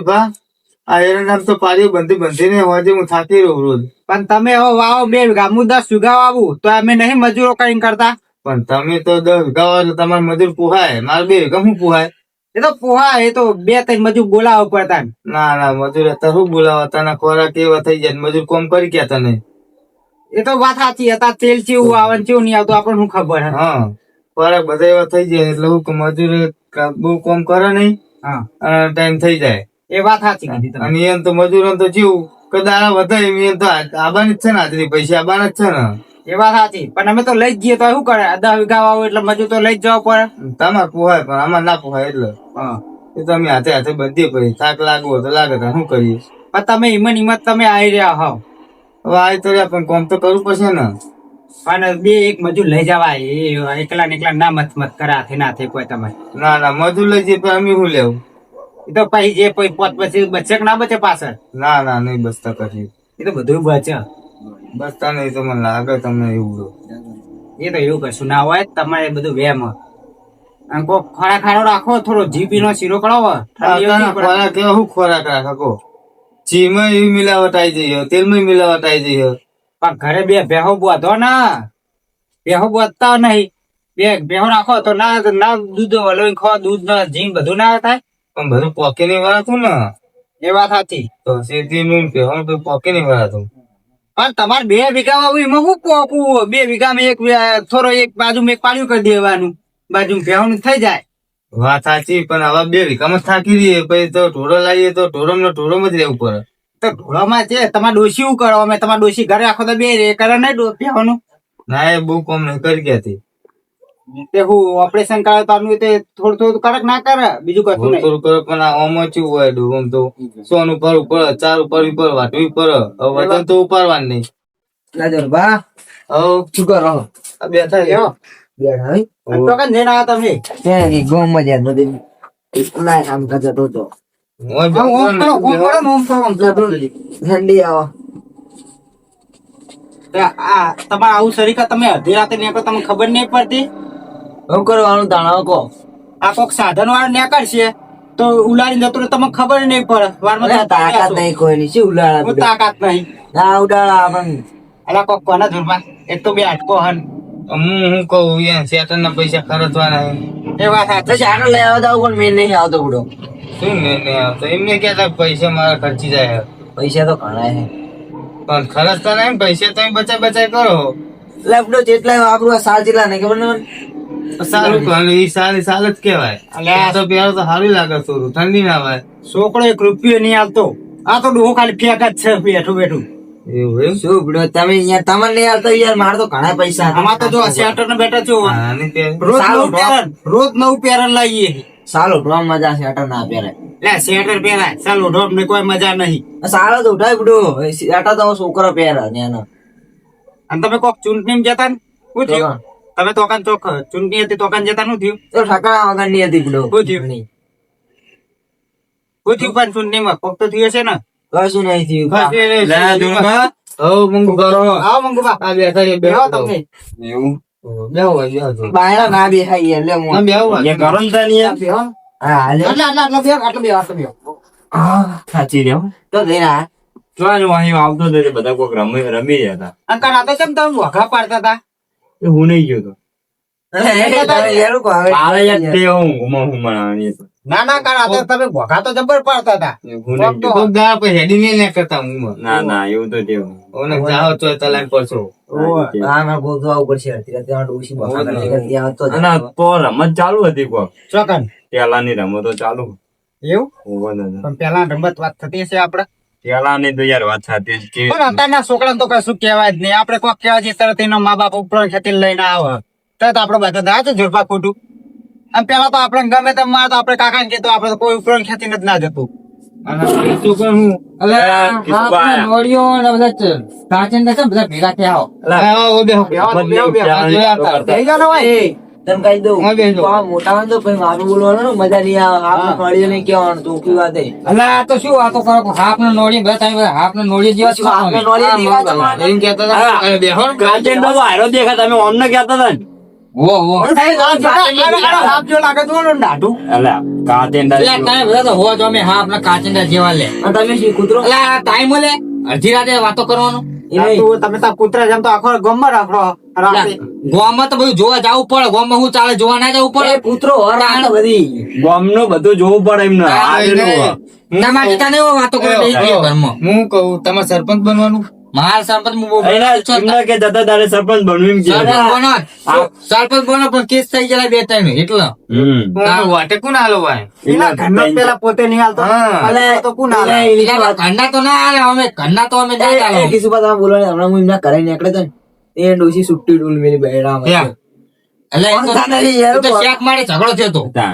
ભા આ એરંડામ તો પાડી બંધી બંધીને હોજે હું થાકી રહું રોજ. પણ તમે હો વાવો બે હું દસ સુગાવ વાવું તો અમે નહીં મજૂરો કઈ કરતા? પણ તમે તો દસ વીઘા તમારે મજૂર પુહાય. મારે બે ગમ શું પુહાય? એ તો પોહા એ તો બે ત્રણ મજૂર બોલાવો પડતા ને. ના ના મજૂર અત્યારે શું બોલાવા તને ખોરાક એવા થઈ જાય મજૂર કોમ કરી ગયા તને? એ તો વાત સાચી હતા તેલ ચેવું આવે ને ચેવું નહીં આવતું આપણને શું ખબર હે? હા ખોરાક બધા એવા થઈ જાય એટલે હું મજૂર બહુ કોમ કરે નહીં? હા. ટાઈમ થઈ જાય. એ વાત સાચી કીધી તમે. નિયમ તો મજૂરો તો જીવ કે વધારે નિયમ તો આબાની જ છે ને હાજરી પૈસા આબાના જ છે ને. એ વાત સાચી. પણ અમે તો લઈ જઈએ તો શું કરે? અધા વીઘા વાવો એટલે મજૂર તો લઈ જ જવા પડે. તમારે પોહાય પણ આમાં ના પોહાય એટલે. હા. એ તો અમે હાથે હાથે બધી પછી થાક લાગવો તો લાગે તો શું કરીએ? પણ તમે હિંમત હિંમત તમે આવી રહ્યા હો હવે આવી તો રહ્યા પણ કોમ તો કરવું પડશે ને. અને બે એક મજૂર લઈ જવાય. એ એકલા ને એકલા ના મત મત કરે ના હાથે કોઈ તમે ના ના મજૂર લઈ જઈએ પણ અમે શું લેવું? તો પછી જે પોત પછી બચે કે ના બચે પાછળ. ના ના નહીં બસતા પછી એ તો બધું બચે. બસતા નહીં તો મને લાગે તમને એવું એ તો એવું કશું ના હોય તમારે બધું વેમ. અને કોક ખોરાક ખાડો રાખો થોડો જીપી નો શીરો કરાવો. ખોરાક કેવા શું ખોરાક રાખો કો ચીમાં એવી મિલાવટ આવી જઈ તેલમાં મિલાવટ આવી જઈ પણ ઘરે બે ભેહો બોધો ના. ભેહો બોધતા નહીં. બે ભેહો રાખો તો ના ના દૂધ વલોઈ ખો દૂધ ના જીમ બધું ના થાય. પણ બધું પોકે નહીં વળાતું ને. એ વાત સાચી. તો સીધી નું પહેવાનું તો પોકે નહીં વળાતું પણ તમારે બે વીઘામાં આવું એમાં શું પોકવું બે વીઘામાં એક થોડો એક બાજુ એક પાડ્યું કરી દેવાનું. બાજુ ભેહવાનું થઈ જાય. વાત સાચી પણ હવે બે વીઘામાં થાકી રહીએ. પછી તો ઢોરો લાવીએ તો ઢોરમ નો ઢોરમ જ રહેવું પડે. તો ઢોળામાં છે તમારે ડોશી શું કરો? અમે તમારે ડોશી ઘરે આખો તો બે રે કરે નહીં ભેવાનું ના એ બહુ કોમ નહીં કરી ગયા તે હું ઓપરેશન કરે તો આનું તે થોડું થોડું કડક ના કરે બીજું કશું નહીં. થોડું કરો પણ આ ઓમાં ચેવું હોય ડુબમ તો? સોનું પડવું પડે ચાર ઉપર ઉપર વાટવી ઉપર. વજન તો ઉપાડવાનું નહીં. લાજરબા હવ. શું કરો આ બેઠા એવો. બેઠા તો કાં તમે? ઈ ગોમાં નથી કરતો તો ને. ઠંડી તમારે આવું શરીકા તમે અડધી રાતે નીકળો તમને ખબર નહીં પડતી? હું કરવાનું તાણાવો કો આ કોક સાધન વાળા નીકળશે તો ઉલાડી જતો તમને ખબર નહીં પડે. વારમાં તાકાત નહીં કોઈ ની શું ઉલાડા તાકાત નહીં. ના ઉડાડા પણ અલા કોક કોના ધૂળમાં એક તો બે અટકો હન. હું હું કહું યાર સેટન ના પૈસા ખર્ચવાના એ વાત તો સાચી ચાકર લઈ આવતા આવું પણ મેં નહીં આવતો બુડો શું મેં નહીં આવતો? એમને કહેતા પૈસા મારા ખર્ચી જાય. પૈસા તો ઘણા છે. પણ ખર્ચતા નહીં પૈસા તમે બચાય બચાય કરો. લેપટોપ જેટલા વાપરવા આ સાલ જેટલા નહીં ખબર ને સારું એ સારી સાલ જ કહેવાય. અલ્યા. આ તો પહેરો તો સારું લાગે ઠંડી ના આવે છોકરો એક રૂપિયો નહીં આવતો આ તો ડોહો ખાલી ફેક જ છે બેઠું બેઠું. એવું શું બુડો તમે અહીંયા તમને નહીં આવતા યાર? મારે તો ઘણા પૈસા હતા. તો જો શેટર ને બેઠા છો હા, આની પે- રોજ નવું પેરન રોજ નવું પેરન લાવીએ. સાલો ડ્રોમ મજા સેટર ના પહેરાય લે શેટર પહેરાય. ચાલો ડોબ ને કોઈ મજા નહીં. સારો તો ઉઠાય બડો અટા તો છોકરો પહેરે ત્યાંનો અને તમે કોક ચૂંટણી જતા ને? ચોકન. તમે તોકાન ચોક ચૂંટણી હતી તોકાન જતા નું થયું? તો ઠકરા વગરની હતી બુડો શું થયું? શું થયું? પણ ચૂંટણીમાં કોક તો થયું હશે ને? કશું નહીં થયું. છે, સાચી રહ્યો. તો આવતો હતો બધા કોઈક રમી રમી રહ્યા હતા. કેમ તમે વખા પાડતા હતા? એ હું નહીં ગયો તો. તે. ના ના કાર તમે તો જબર પાડતા હતા. પછી હેડી નહીં ને કરતા. ના ના એવું તો તે હું. ઓને જાઓ તોય તલાક પડશો. તો ચાલુ હતી કોક. ચોકન પેલાની રમતો ચાલુ. એવું? પણ પેલા રમત વાત થતી હશે આપડે? પેલાની તો યાર વાત સાચી જ કે પણ અત્યારના છોકરા તો કશું કહેવાય જ નહીં. આપડે કોક કહેવા જઈએ તરત એનો મા બાપ ઉપર ખેતી લઈને આવે. તરત આપડે બધા દા છે જોડપા ખોટું. અને પેલા તો આપણે ગમે તેમ માર તો આપણે કાકા ને તો આપડે કોઈ ઉપર ખેતી જ ના જતું ભેગા થયા ને ભાઈ તને કહી દઉં મોટા માં તો પછી મારું બોલવાનું મજા નહીં આવે. આપણે નોળીઓ નહીં કહેવાનું ચોખ્ખી વાત. એ. અલા આ તો શું વાતો કરો હાફ ને નોળી બધા તમે હાફ ને નોળી જેવા શું હાફ ને નોળી જેવા એમ કહેતા હતા, બેહો ને. કાચીન બાબા દેખા તમે અમને કહેતા હતા ને. હાફ જો લાગે તો ઓલું દાઢું. અલ્યા તમે બધા તો હો જો અમે હા આપણા કાચિંડા જેવા લે. તમે શું કૂતરો ટાઈમ મળે? અડધી રાતે વાતો કરવાનો? એ તમે કૂતરા જેમ તો આખો ગમમાં રાખો રાતે. ગોમાં તો બધું જોવા જવું પડે. ગોમાં શું ચાલે જોવા ના જવું પડે? કૂતરો હર રાત બધી. ગામનું બધું જોવું પડે એમને. હા. તમારે તને વાતો કરો હું કહું તમારે સરપંચ બનવાનું? મારા સરપંચ એના કે દાદા તારે સરપંચ બનવું કે. સરપંચ બનો. સરપંચ બનો પણ કેસ થઈ ગયેલા બે ટાઈમ એટલે. હમ. વાટે કોણ હાલો ભાઈ? એના ઘરનો પેલા પોતે નહીં હાલતો. હા. અલે તો કોણ હાલે? ઘરના તો ના હાલે અમે ઘરના તો અમે ના હાલે. કિસુ તમે બોલો હમણાં હું એમના ઘરે નીકળે તો એ ડોસી સુટ્ટી ડૂલ મેલી બેડામાં રમતો ના.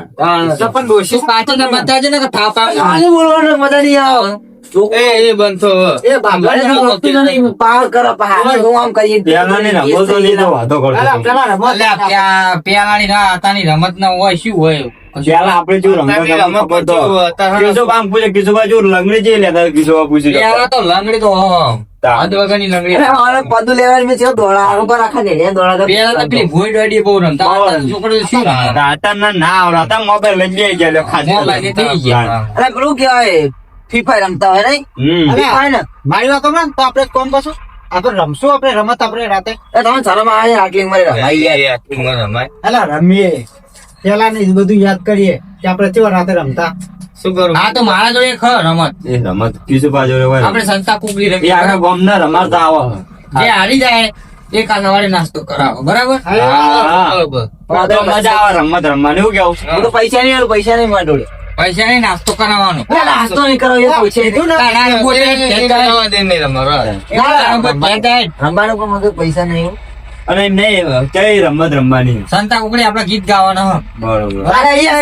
રમત ના હોય શું હોય? પેલા આપણે જો રમતો આમ પૂછે, કિશોરભાઈ જો લંગડી જેવી લેતા કિશોરભાઈ પૂછી. પેલા તો લંગડી તો હો. તાણ. વગરની લંગડી. અરે પદુ લેવાની મેં ચેવો દોડા આરો પર આખા નેડિયા દોડા તો પેલા તો પેલી ભોંય દોડી બહુ રમતા. હતા. શું રમે? રાતના ના આવડતા મોબાઈલ લઈ જઈ ગયા લ્યો, મોબાઈલ થઈ ગયા. અરે પેલું કેવાય ફ્રી ફાયર રમતા હોય નહીં? અરે, મારી વાત ને, તો આપણે એક કરશું. આપણે રમશું આપણે રમત આપણે રાતે. એ તમે આવે આટલી ઉંમરે રમાઈ એ રમાય. અલા રમીએ. પેલા ને બધું યાદ કરીએ કે આપણે કેવા રાતે રમતા. શું કરું હા તો મારા જોડે ખ રમત એ રમત કિશોરભાઈ જોડે હોય. આપણે સંતા કુકડી એ રમી આખા ગામના રમાડતા આવો. જે હારી જાય એક આ સવારે નાસ્તો કરાવો બરાબર તો મજા આવે રમત રમવાની એવું કેવું હું તો પૈસા નહીં પૈસા નહીં મારા જોડે પૈસા નહીં નાસ્તો કરાવવાનો નાસ્તો નહીં કરો એ પૈસા. રમવાનું પણ પૈસા નહીં અને નહીં કઈ રમત રમવાની સંતા કુકડી આપડે ગીત ગાવાના બરોબર અરે આ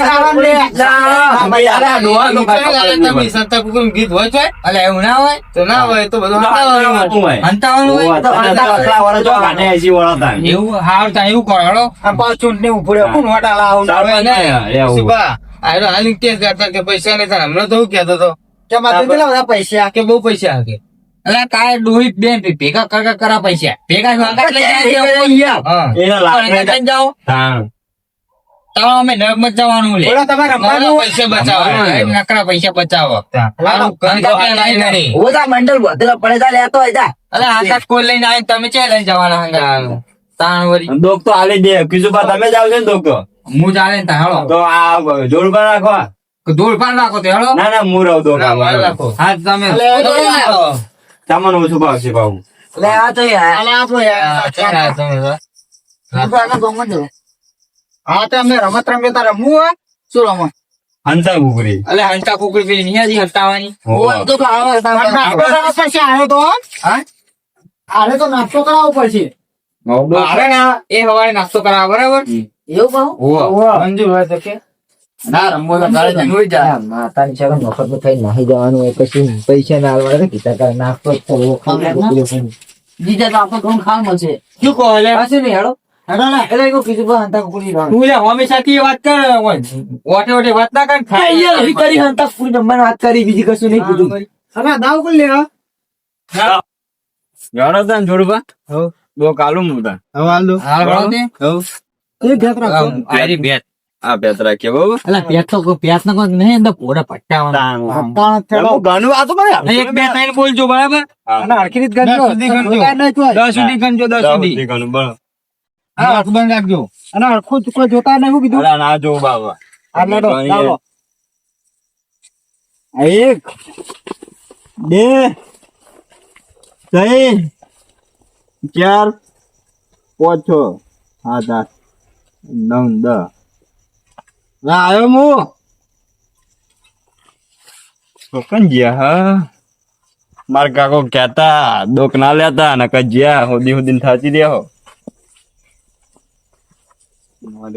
તો સંતા કુકડી ગીત હોય છે અલે એવું ના હોય તો ના હોય તો બધું હોય. હંતાવાનું હોય તો વાળા જો ગાને એસી વાળા થાય. એવું હાર તા એવું કરો હેડો આમ પાછું ચૂંટણી ઉપડે કોણ વોટા લાવું ને, એવું. શિવા, આયરો હાલી કેસ કરતા કે પૈસા નહીં હમણાં તો હું કહેતો હતો કે મારે બધા પૈસા કે બહુ પૈસા હાકે એટલે તારે ડોહી બેન ભેગા કર કરા પૈસા. ભેગા ભેગા લઈ જાય એના લાખ જાઓ. હા. તો અમે નર્મદ જવાનું લે? પૈસા બચાવવા નકરા પૈસા બચાવો. હાલ. હું મંડળ બધેલો પડે તા લેતો હોય તા. અલે આકાશ કોઈ લઈને આવે તમે ચે લઈને જવાના હંગા તાણ વરી દોગ તો આલે દે. કિશુભા તમે જાવ છે ને દોગ તો. હું જાલે ને તા હેડો તો આ જોડકા રાખો. ધૂળ પાડ નાખો તે હેડો ના ના હું રહું રાખો. હા તમે સામાન ઓછું ભાવશે ભાવ લે આ તો યાર. અલે આ તો યાર. ક્યાં તમે તો? હું ગામમાં જ હા તો અમે રમત રમીએ તારે રમવું શું રમત હંતા કુકરી અલે હંતા કુકરી પેલી નિહાજી હટાવાની ઓ તો ખાવા કરાવવો પડશે આને તો હા આને તો નાસ્તો કરાવવો પડશે અરે ના એ હવારે નાસ્તો કરાવો બરાબર એવું કહું? મંજૂર હોય તો કે ના રમવો તો તારે જ હોય માતાની શરમ મફતમાં થઈને નાહી જવાનું હોય પછી પૈસા ના આલવાના કીધા કરે નાસ્તો જ કરવો, બીજા તો આપણે ઘણું ખાવા મળશે શું કહો નહીં હેડો હેડો. એટલે એવું કીધું બા હંતા કુકડી રમવાનું. તું લે હંમેશા થી વાત કર ઓટે ઓટે વાત ના કર હા, યાર, હજી કરી હંતા કુકડી રમવાની વાત કરી બીજી કશું નહીં તા જોડવા કાલુ મુદા આ રાખીએ અલા પેટ તો પેટ ના કોઈ નહીં અંદર પોડા પટ્ટાવાના. ગાનું આ તો ભાઈ એક બે ત્રણ બોલજો બરાબર? અને હરખી રીત ગણજો. દસ સુધી ગણજો. જોતા દસ સુધી ગણજો દસ સુધી. ગાનું બરાબર. હા, હરખું બંધ રાખજો. અને હરખું કોઈ જોતા નહીં કીધું. અરે ના જો બાબા. આ લેડો, ગણીએ. ચાલો. એક બે ત્રણ ચાર પાંચ છ સાત આઠ નવ દસ. આવ્યો હું કોકન જ્યા હા માર કાકો કહેતા દોક ના લેતા ને ગયા હોદી હોદી થાચી દે હો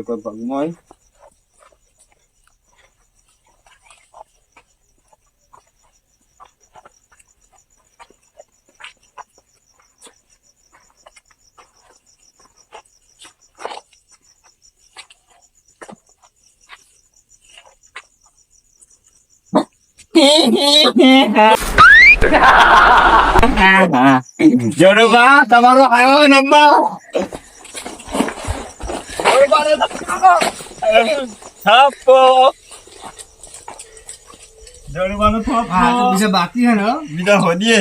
કોઈ પગમાં હોય જોડુબા તમારો આવ્યો નંબર બીજા બાકી હે ને? બીજા હોદીએ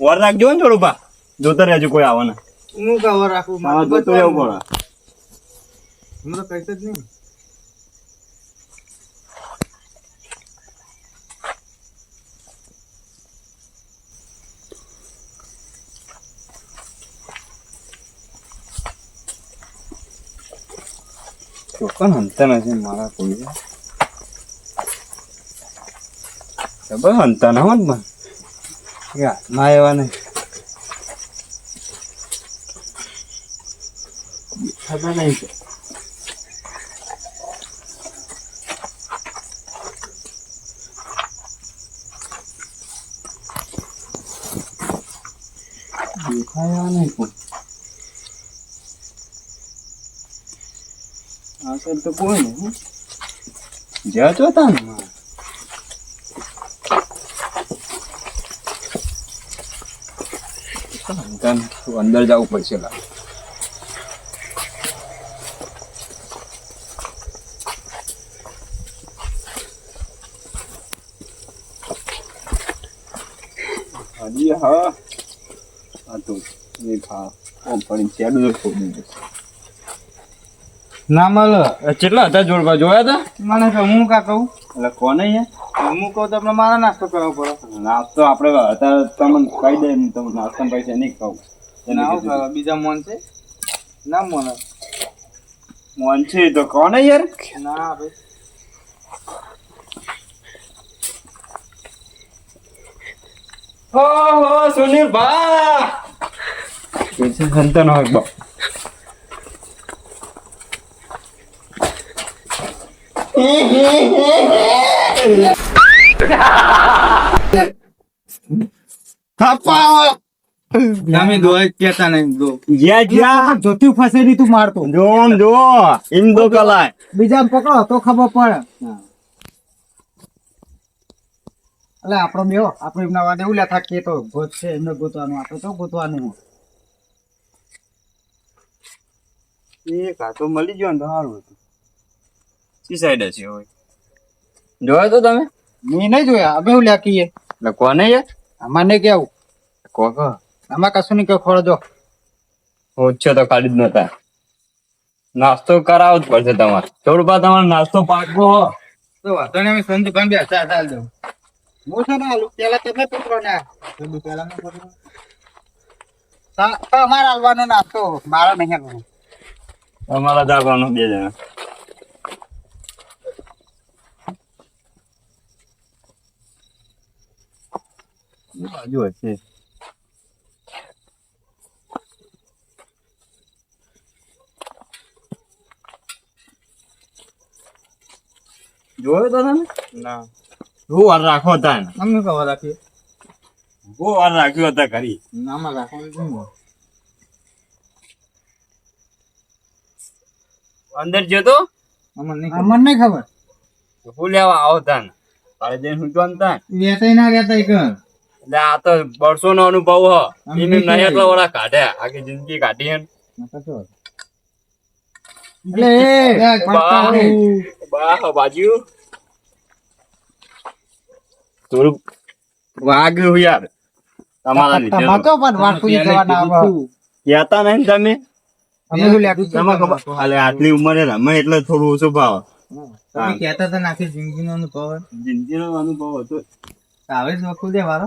વર રાખજો ને થોડું જોતા રહેજો કોઈ આવે ને. હું કવર રાખું? મારું પડે. હું તો કહીશ જ નહીં. ચોક્કસ હંતા નથી મારા કોઈ બસ હંતા ના હોત પણ યાર ના એવા નહીં ખબર નહીં કે દેખાયા નહીં પણ સાઈડ તો કોઈ નહીં જ્યાં જોતા ને અંદર જવું પડશે લાગે. હજી હા. આ તો એ ખા ઓમ પણ ચેડું છોડી દે ના મળે. કેટલા હતા જોડવા જોયા હતા? મને તો હું કા કહું? એટલે કોને યાર હું કહું તો આપણે મારા નાસ્તો કરવો પડે. નાસ્તો આપણે અત્યારે તમને કહી દે તમે નાસ્તા પૈસા નહીં કહું. ના. બીજા મન છે? ના મને મોન છે તો કોને યાર? ના ભાઈ. હો હો સુનિલ બા પૈસા સંતાન હોય બા. તમે દો કેતા નહીં દો. જ્યાં જ્યાં જોતી ફસેરી તું મારતો. જો જો એમ તો કલાય. બીજા પકડો તો ખબર પડે. એટલે આપણો મેવો આપણે એમના વાદે એવું લેતા કે તો ગોત છે એમને ગોતવાનું આપણે તો ગોતવાનું. એ કાતો મળી ગયો ને તો સારું હતું. સી સાઈડ છે હોય. જોયા તો તમે? મેં નહીં જોયા. અમે એવું લ્યા કીએ એટલે કોને યાર આમાં નહીં કેવું કોકો આમાં કશું નહીં કે ખોળજો ઓછો તો ખાલી જ નતા. નાસ્તો કરાવવો જ પડશે તમારે. થોડું પા તમારે નાસ્તો પાકવો. હો તો વાતો ને અમે સંજુ કામ બે હતા હાલ દઉં. હું છે ને આલુ પેલા તમે પકડો ને સંજુ પહેલા ના પકડો. તા- તો અમારે હાલવાનો નાસ્તો. મારો નહીં હાલવાનો. તમારા જાગવાનો બે જણા. બાજુ હશે જોયો તો તમે ના બહુ વાર રાખો હતા ને અમને ખબર રાખીએ બહુ વાર રાખ્યો હતા કરી નામાં રાખો અંદર જતો અમને નહીં ખબર. હું લેવા આવતા ને તારે જઈને હું ને વેચાઈ ના ગયા એટલે આ તો વર્ષો નો અનુભવ હ. એમ નહીં એટલા વડા કાઢ્યા આખી જિંદગી કાઢી હે ને. એટલે એ બા બા બાજુ. થોડું વાગ્યું યાર. તમારા લીધે તો પણ વાટકું જવાના આવે કહેતા નહીં તમે? આટલી ઉંમરે રમે એટલે થોડું ઓછું ભાવ. કહેતા હતા ને જિંદગીનો અનુભવ. જિંદગીનો અનુભવ હતો. આવે જ વખત દે મારો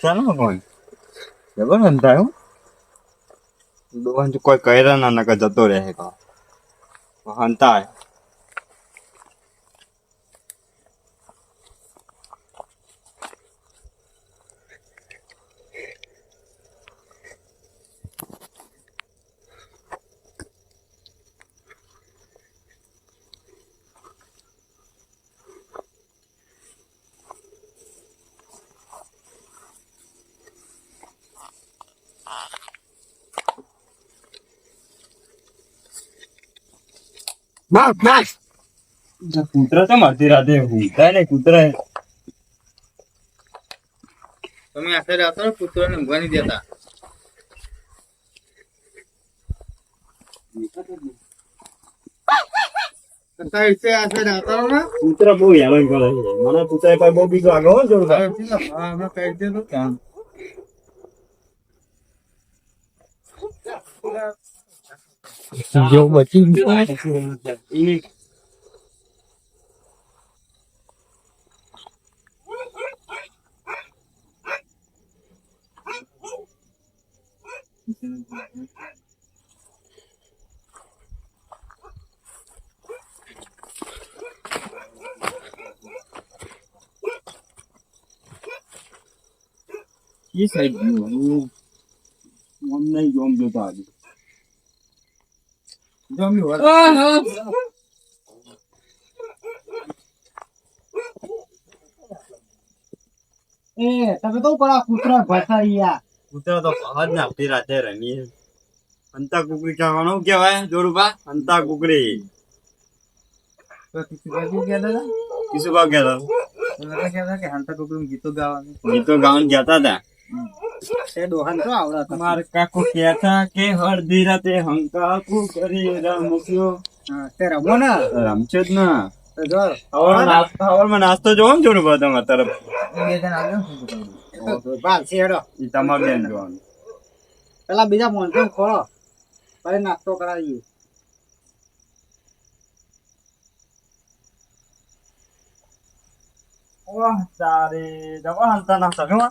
ચાલો કોણ જબર દોહન તો કોઈ કહેરા ના નકર જતો રહે કા. હંતાય. કૂતરા તો મારતી રાતે ઊંઘતા ને કૂતરા તમે આખરે રાતો ને કૂતરાને ઊંઘવા નહીં દેતા કૂતરા બહુ હેરાન કરે મને કૂતરા પાસે બહુ કહી દેજો ક્યાં જો બચી ગયો એ સાઈડ ગયો આમ નહીં જોમ જોતો આજે જમ્યું હોય. એ તમે તો આ કૂતરા ભરતા યાર કૂતરા તો પહાડ ને અડધી રાતે રમીએ અંતા કુકરી કહેવાનું કહેવાય? જોરુબા અંતા કુકરી બાજુ ગયા હતા? ગીતો ગાવાનું. ગીતો ગાવાનું કહેતા હતા. માર કાકો કહેતા કે હળદી રાતે હંકા કુકરી રમક્યો. તે રમો ને. રમશે જ ના. નાસ્તો જોવો ને તરફ? ને તમારે બેન જોવાનું. પેલા બીજા મોનસો ખોળો પછી નાસ્તો કરાવીએ. ઓહ તારે દવા હંતા નાસ્તા જોવા?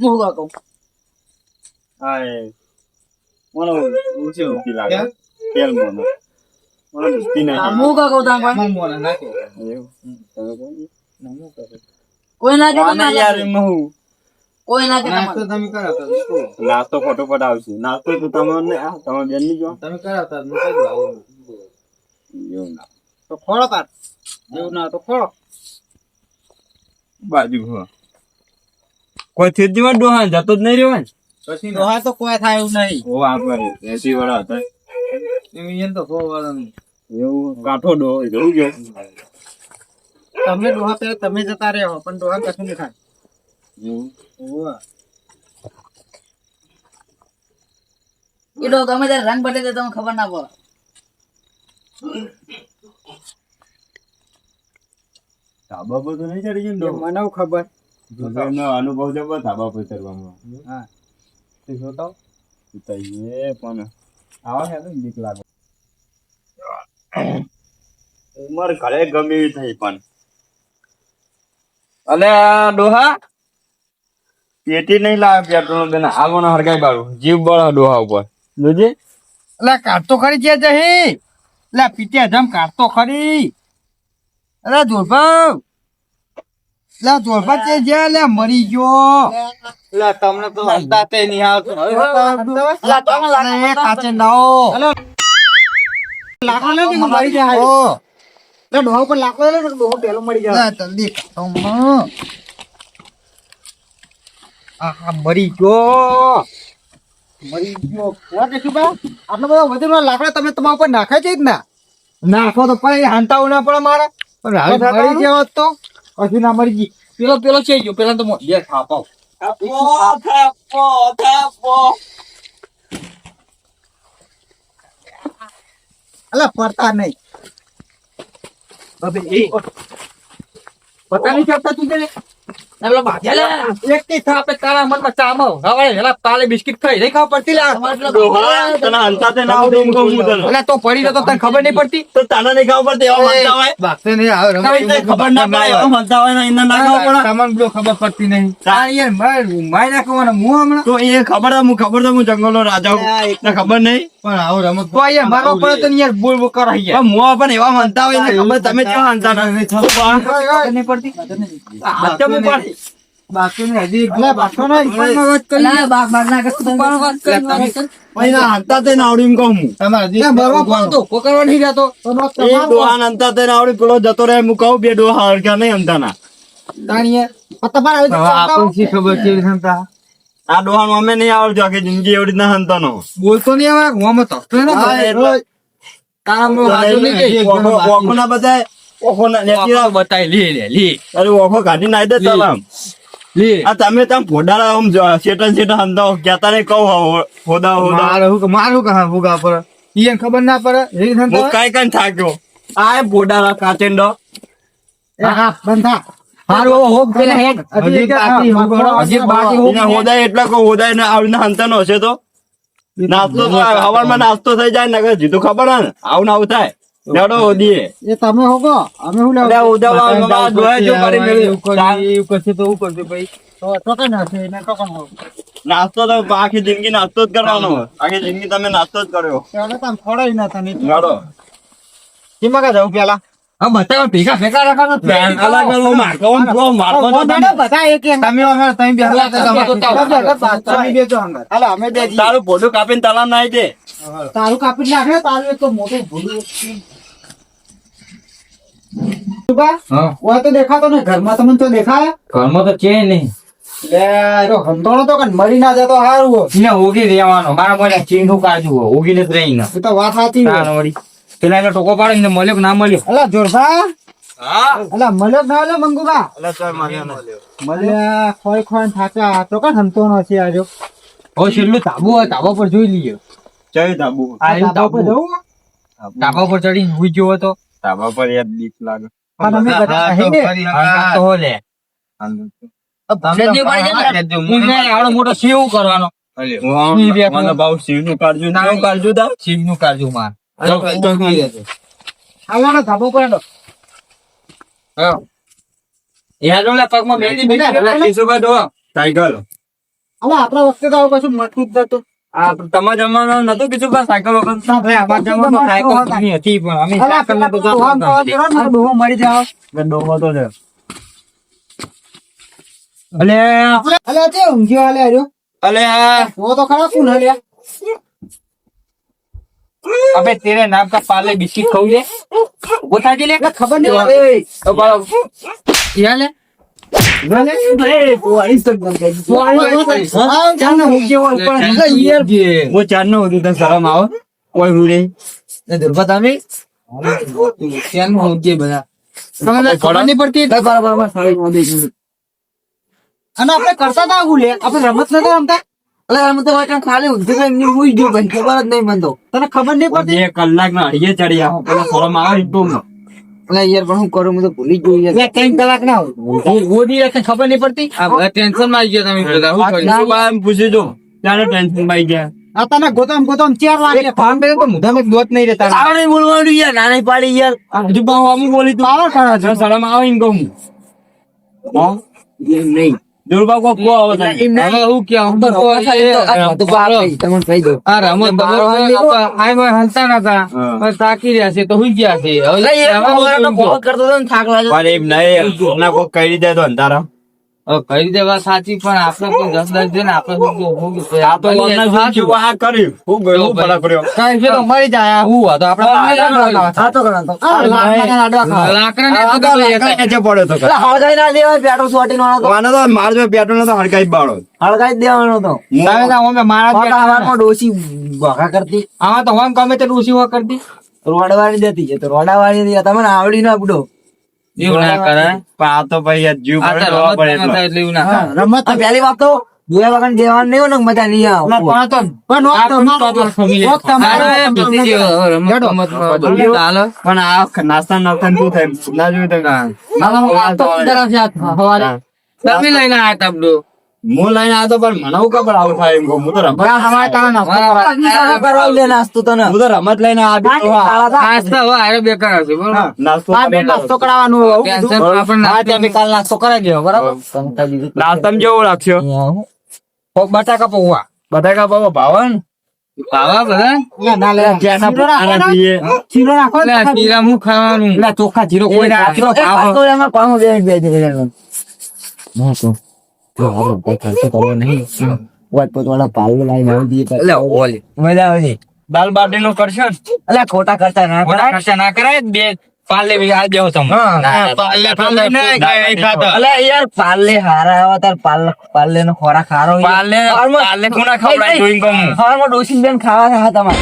શું કહું હા એ મને ઊંચી ઊંચી લાગે? તેલ મને મને ઊંચી નહીં હું કા કહું તાંગ આમાં મોને નાખો. ને. કોઈ ના કે આને યાર એમાં હું કોઈ ના કે નાસ્તો તમે કરાવતા તો? નાસ્તો ફટોફટ આવશે નાસ્તો તો તમને આ તમે બેનની જો તમે કરાવતા તો કઈ આવું. એવું ના તો ખોળો તાર એવું ના તો ખોળો બાજુ હો કોઈ થીજીમાં ડોહા જતો જ નહીં રહ્યો ને પછી ડોહા તો કોઈ થાય એવું નહીં. ઓ આ કરે એસી વાળા હતા. એમ તો સો વાળા એવું કાઠો ડો જવું જો તમે ડોહા પહેલા તમે જતા રહ્યો પણ ડોહા કશું નહીં થાય. એવું. એ લોકો ગમે ત્યારે રંગ બદલે તો તમને ખબર ના પડે. ધાબા પર તો નહીં ચડી ગયો મને ખબર. ને અનુભવ છે બસ ધાબા પર ચડવામાં હા. તે જોતા? તઈએ પણ આવા છે ને બીક લાગે. ઉમર ઘરે ગમે એવી થઈ પણ. અને આ ડોહા? પેટી નહીં લાવે પેટ્રોલ બેન હાલવાનો હરગાઈ બારું જીવ બળ ડોહા ઉપર. જોજે. એટલે કાઢતો ખરી જે જહી. એટલે પીટ્યા જમ કાઢતો ખરી. અરે જોરભાવ. એટલે જોરભાવ તે જે લે મરી ગયો. લા તમને તો હસતા તે નહીં આવતું. લા તમે લા- એ કાચે નાઓ લાકડો ને કે મરી જાય? એટલે ડોહા પર લાકડો લે ડોહો પેલો મરી જાય જલ્દી. કાટો મ આ મરી ગયો. મરી ગયો. કોણ કે શું બા આટલો બધો વજન લાકડા તમે તમારા ઉપર નાખે છે જ ના. નાખો તો પણ હાંતાવું ના પડે મારે. પણ હવે મરી ગયો તો. કશું ના મરી ગઈ પેલો પેલો છે ગયો પેલા તો મો- બે થાપાવ અલા પડતા નહીં પતા નહીં ચડતા તું તેને પેલો ભાગ્યા લે એક થી થાપે તારા મનમાં ચામો હવે પેલા પાલે બિસ્કિટ ખાઈ નહીં ખાવ પડતી લા. તને હંતા તે ના આવડે કહું હું તને. અલા તો પડી રહ્યો તો તને ખબર નહીં પડતી? તો તને નહીં ખાવ પડતી એવા હંતા હોય? બાકતે નહીં આવે તને ખબર ના પડે એવા હંતા હોય ને એને ના ખબર પડે? તમને બ્લો ખબર પડતી નહીં. આ યાર માર મારી નાખવાનો હું હમણાં? તો એ ખબર હું ખબર તો હું જંગલનો રાજા હું. તને ખબર નહીં? પણ આવો રમત તો યાર મારો પડે તો યાર બોલ બોલ કરાઈ યાર. પણ મોં પણ એવા હંતા હોય ને ખબર તમે કેવા હંતા? ના નહીં પડતી. તમે હું પાડી. બાકી હજી એક ના વાત કરી અલા બાગ બાગ ના કરતો તો વાત કરી પણ એના હંતા તે ના કહું હું. તમારે હજી ના, બરવા એક તો પકડવા નહીં જતો. એ ડોહાને હંતા તે ના પેલો જતો રહે હું કહું બે ડોહા હરખ્યા નહીં હંતાના. તાણીએ. તમારે આપણને ખબર કેવી હંતા આ ડોહાનું અમે નહીં આવડતું આખી જિંદગી એવી રીતના હંતાનો. બોલતો નહીં આવે? તકતો નહીં ઓખો- ના ના- નેતી. બતાવી લે લે લે. અરે ઓખો કાઢી નાઈ દે ચાલ આમ. લે. આ તમે ત્યાં ફોડારા આમ શેટન શેટન હંતાઓ, કહેતા નહીં કહું હોદા હોદા. મારે હું કે- મારું કહા ભૂગા પર? ઈયન ખબર ના પડે? એવી હંતા હું? કાંઈ કાંઈ થાક્યો. આ ફોડારા બાકી હું ને તો. નાસ્તો હવારમાં નાસ્તો થઈ જાય ને નકર જીતું ખબર ને આવું ને આવું થાય. હોદીએ એ તમે હોગો અમે હું એટલે આ હોદા વાળા જો કરી મેળવ્યું. એવું કરશે તો હું કરશે ભાઈ. એને નાસ્તો તો આખી જિંદગી નાસ્તો જ કરવાનો આખી જિંદગી તમે નાસ્તો જ કર્યો. તમે ના. તને ગાડો કેમાં કા જાવ પેલા? આ બતાવો ભેગા ભેગા રાખવાનો અલગ અલગ મારતો હોય ને પેલો મારતો તો તમે. બધા એક એક તમે અમારે તમે બે હાલા હતા, તમે તો તમે- તમે બે તો અમે બે તારું ફોટો કાપીને તલામ નાઈ દે. તારું કાપી નાખે તારું એક તો મોટું ભૂલું. હા તો દેખાતો ને ઘરમાં તમને તો દેખાય? ઘરમાં તો છે નહીં. લે હંતોણો તો કઈ મરી ના જતો હારું હો. ઓગી રહેવાનો. મારા મને ચીનું કાઢવું હોય ઓગીને રહી ને. તો વાત સાચી વળી. પેલા એને ટોકો પાડે ને મળ્યો ના મળ્યો? અલા જોરભા અલા મળ્યો ના મળ્યો. મળ્યા ખોઈ ખોઈ તો કઈ હંતોણો છે આજો હવે છેલ્લું તાબુ હોય તાબા પર જોઈ લઈએ. જય તાબુ આ પર ચડી જવું તાબા પર ચડીને હુઈ ગયો હતો તાબા પર યાર બીક લાગે. પણ અમે બધા હા, તો લે મોટો શિવ કરવાનો? કાળજુ માર. આવવાનો ધાબો પર. પગમાં કિશુભાઈ ડો આપણા વખતે તો આવું કશું મળતું જ નતું. આ તમારા જમાનામાં નતું કિશુભાઈ સાયકલ વગર ભાઈ, અમારા જમાનામાં સાયકલ ઘણી હતી પણ અમે સાયકલ ડોહો મરી જાવ. ડોહો તો છે. અલે અલા, તે ઊંઘ્યો હાલે હાર્યો. અલે જોવો તો ખરા કોણ હાલ્યા? અબે તેરે નામ કા પાલે બિસ્કિટ ખાવું લે ઉઠા જી લે ખબર નહીં. અને આપણે કરતા હતા આવું લે. આપણે રમત નતા રમતા. ખાલી ઊંધી કરીને હુઈ ગયો. ભાઈ ખબર જ નહીં મને તો. તને ખબર નહીં પડતી? કલાક ના અડીએ ચડી આવો. પેલા શરમ આવે તો અલે યાર પણ હું કરું હું તો ભૂલી જ ગયો બે ત્રણ કલાક ના હું ગોદી રાખે ખબર નહીં પડતી? આ ટેન્શનમાં આવી ગયા તમે બધા. હું કર્યું પૂછી જો. ત્યારે ટેન્શનમાં ગયા? આ તને ગોતમ ગોતમ ચાર વાગે ફાર્મ પે તો મુદ્દા મેં દોત નહીં રહેતા. બોલવાનું યાર નાની પાડી યાર. હજુ બહુ આમ બોલી તું. પાવર ખરા છે. જો શરમ આવે એમ કહું હા. નહીં. દુર્બા કો કો આવે હવે હું ક્યાં? હું તો તમને કહી દઉં. આ રમત આય મોય હલતા નતા. તાકી રહ્યા છે તો હું ગયા છે? હવે કરતો હતો ને થાક લાગ્યો પણ એમ નહીં હમણાં કોક કરી દે તો અંધારા કઈ રીતે સાચી? પણ આપણે કોઈ છે ને આપણે કર્યું. મરી જાય હું હતો પેટ્રોલ માર નતો હડકાઈ બાળો. હળગાઈ દેવાનો તો. અમે મારા ડોસી ભોગા કરતી. આમાં તો હું ગમે તે ડોસી કરતી. રોડવાળી જતી છે તો રોડાવાળી તમને આવડી ના બુડો એવું ના કરે. પણ આ તો ભાઈ જીવ પડે રમત પહેલી વાત તો જોયા વગર જવાનું નહીં ને મજા નહીં આવે. પણ આ નાસ્તા નાસ્તા શું થાય? ના જોયું તો. તમે લઈને. હું લઈને આવતો પણ મને હું ખબર આવું થાય એમ હું તો રમત તારા નાસ્તો કરવા લે નાસ્તો તને હું તો રમત લઈને આવ્યો તો હવે હારે બેકાર હશે, બરોબર? નાસ્તો નાસ્તો કરાવવાનો ટેન્શન બધું. હા, તે કાલ નાસ્તો કરાવી દેવો, બરાબર? નાસ્તો આવું. કોક બટાકા પૌવા. બટાકા પૌવા ભાવન બધા? ના, લે. શીરો રાખો પીએ. શીરો રાખો લે, કીરા હું ખાવાનું લે, ચોખા જીરો કોઈ ના એ તો એમાં બે બે. ના તો જો આપણે ખર્ચો કરવો નહીં. વાત પોતવાળા પાલવ લાવીને દઈએ લે, ઓલે. મજા આવે દાલ બાટી નું કરશો ને? ખોટા ખર્ચા ના ખોટા ખર્ચા ના કરાય બે પાલે બી આ દેવો તમે. પાલે પાલે નહીં, કઈ ખાતો. અલ્યા યાર પાલે હારા આવે તાર પાલ પાલે નો ખોરાક હારો. પાલે પાલે કોના ખવડાય જોઈને હારમાં બેન ખાવા હા તમારે.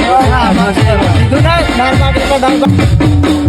કીધું ને, દાળ બાટી તો બાટી.